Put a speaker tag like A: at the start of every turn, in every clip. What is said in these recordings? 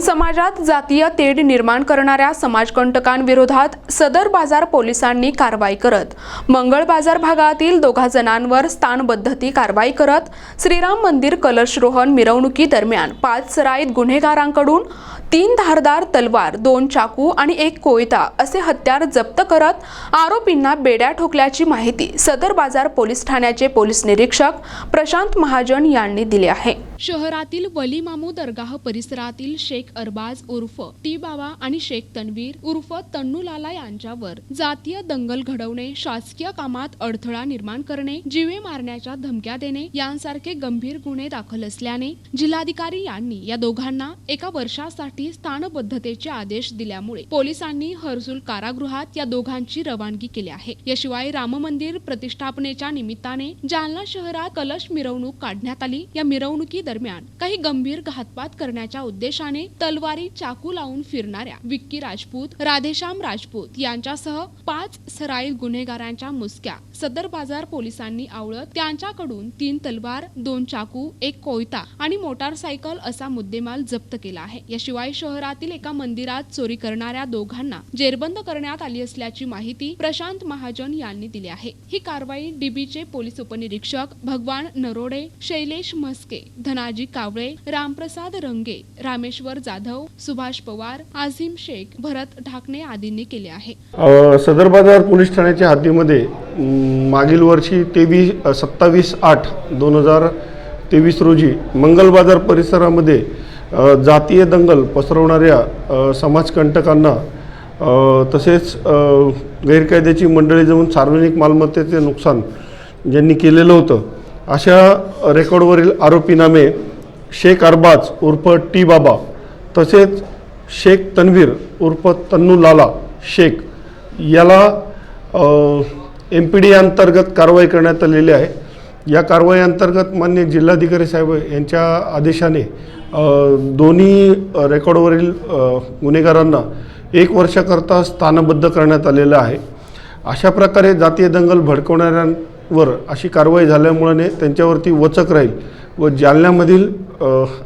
A: समाजात जातीय तेढ निर्माण करणाऱ्या समाजकंटकांविरोधात सदर बाजार पोलिसांनी कारवाई करत मंगळ बाजार भागातील दोघा जणांवर स्थानबद्धती कारवाई करत श्रीराम मंदिर कलशरोहण मिरवणुकीदरम्यान पाच सराईत गुन्हेगारांकडून तीन धारदार तलवार दोन चाकू आणि एक कोयता असे हत्यार जप्त करत आरोपींना बेड्या ठोकल्याची माहिती सदर बाजार पोलीस ठाण्याचे पोलीस निरीक्षक प्रशांत महाजन यांनी दिली आहे. शहरातील वली मामू दरगाह परिसरातील शेख अरबाज उर्फ टी बाबा आणि शेख तन्वीर उर्फ तन्नूलाला यांच्यावर जातीय दंगल घडवणे शासकीय कामात अडथळा निर्माण करणे जीवे मारण्याच्या धमक्या देणे यांसारखे गंभीर गुन्हे दाखल असल्याने जिल्हाधिकारी यांनी या दोघांना एका वर्षासाठी स्थानबद्धतेचे आदेश दिल्यामुळे पोलिसांनी हर्सुल कारागृहात या दोघांची रवानगी केली आहे. याशिवाय राम मंदिर प्रतिष्ठापनेच्या निमित्ताने जालना शहरात कलश मिरवणूक काढण्यात आली. या मिरवणुकी दरम्यान काही गंभीर घातपात करण्याच्या उद्देशाने तलवारी चाकू लावून फिरणाऱ्या विक्की राजपूत राधेश्याम राजपूत यांच्यासह पाच सराईल गुन्हेगारांच्या मुसक्या सदर बाजार पोलिसांनी आवळत. त्यांच्याकडून तीन तलवार दोन चाकू एक कोयता आणि मोटारसायकल असा मुद्देमाल जप्त केला आहे. याशिवाय शहरातील एका मंदिरात चोरी करणाऱ्या दोघांना जेरबंद करण्यात आली असल्याची माहिती प्रशांत महाजन यांनी दिली आहे. ही कारवाई डीबीचे पोलीस उपनिरीक्षक भगवान नरोडे शैलेश म्हस्के धनाजी कावळे रामप्रसाद रंगे रामेश्वर जाधव सुभाष पवार आझिम शेख भरत ढाकणे आदींनी केले आहे.
B: सदर बाजार पोलीस ठाण्याच्या हद्दीमध्ये मागील वर्षी तेवीस सत्तावीस आठ दोन हजार तेवीस रोजी मंगल बाजार परिसरामध्ये जातीय दंगल पसरवणाऱ्या समाजकंटकांना तसेच गैरकायद्याची मंडळी जाऊन सार्वजनिक मालमत्तेचे नुकसान ज्यांनी केलेलं होतं अशा रेकॉर्डवरील आरोपीनामे शेख अरबाज उर्फ टी बाबा तसेच शेख तन्वीर उर्फ तन्नू लाला शेख याला एम पी डी अंतर्गत कारवाई करण्यात आलेली आहे. या कारवाई अंतर्गत मान्य जिल्हाधिकारी साहेब यांच्या आदेशाने दोन्ही रेकॉर्डवरील गुन्हेगारांना एक वर्षाकरता स्थानबद्ध करण्यात आलेलं आहे. अशा प्रकारे जातीय दंगल भडकवणाऱ्यांवर अशी कारवाई झाल्यामुळे त्यांच्यावरती वचक राहील व जालन्यामधील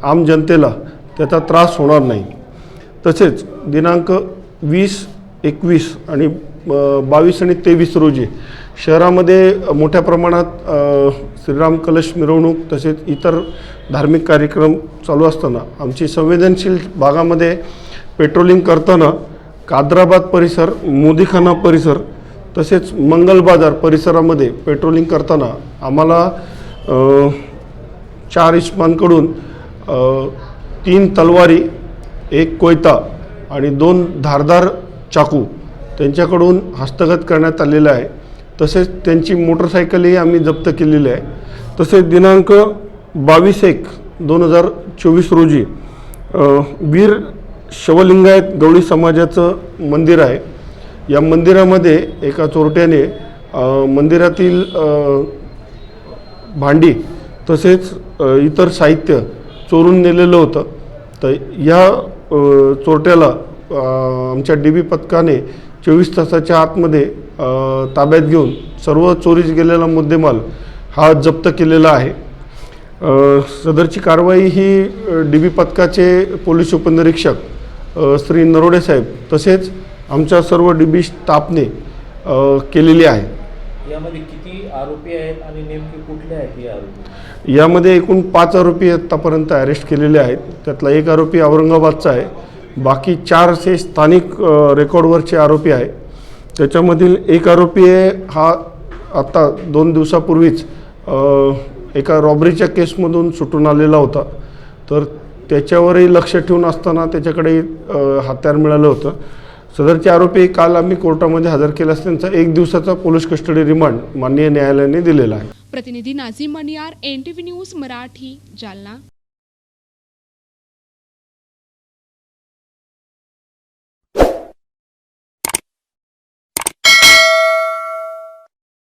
B: आम जनतेला त्याचा त्रास होणार नाही. तसेच दिनांक वीस एकवीस आणि बावीस आणि तेवीस रोजी शहरामध्ये मोठ्या प्रमाणात श्रीराम कलश मिरवणूक तसेच इतर धार्मिक कार्यक्रम चालू असताना आमची संवेदनशील भागामध्ये पेट्रोलिंग करताना कादराबाद परिसर मोदीखाना परिसर तसेच मंगल बाजार परिसरामध्ये पेट्रोलिंग करताना आम्हाला चार इस्मांकडून तीन तलवारी एक कोयता आणि दोन धारदार चाकू त्यांच्याकडून हस्तगत करण्यात आलेलं आहे. तसेच त्यांची मोटरसायकलही आम्ही जप्त केलेली आहे. तसेच दिनांक बावीस एक दोन हजार चोवीस रोजी वीर शवलिंगायत गवळी समाजाचं मंदिर आहे. या मंदिरामध्ये एका चोरट्याने मंदिरातील भांडी तसेच इतर साहित्य चोरून नेलेलं होतं. तर या चोरट्याला आमच्या डी बी पथकाने चोवीस तासाच्या आतमध्ये ताब्यात घेऊन सर्व चोरीस गेलेला मुद्देमाल हा जप्त केलेला आहे. सदरची कारवाई ही डी बी पथकाचे पोलीस उपनिरीक्षक श्री नरोडे साहेब तसेच आमच्या सर्व डी बी स्टाफने केलेली आहे.
C: यामध्ये किती आरोपी आहेत आणि नेमके कुठले आहेत हे आरोपी?
B: यामध्ये एकूण पाच आरोपी आत्तापर्यंत अरेस्ट केलेले आहेत. त्यातला एक आरोपी औरंगाबादचा आहे. बाकी चार असे स्थानिक रेकॉर्डवरचे आरोपी आहे त्याच्यामधील एक आरोपी आहे हा आत्ता दोन दिवसापूर्वीच एका रॉबरीच्या केसमधून सुटून आलेला होता. तर त्याच्यावरही लक्ष ठेवून असताना त्याच्याकडे हत्यार मिळालं होतं. सदरचे आरोपी काल आम्ही कोर्टामध्ये हजर केल्यास त्यांचा एक दिवसाचा पोलीस कस्टडी रिमांड माननीय न्यायालयाने दिलेला आहे.
A: प्रतिनिधी Nazim Maniyar N T V news Marathi Jalna.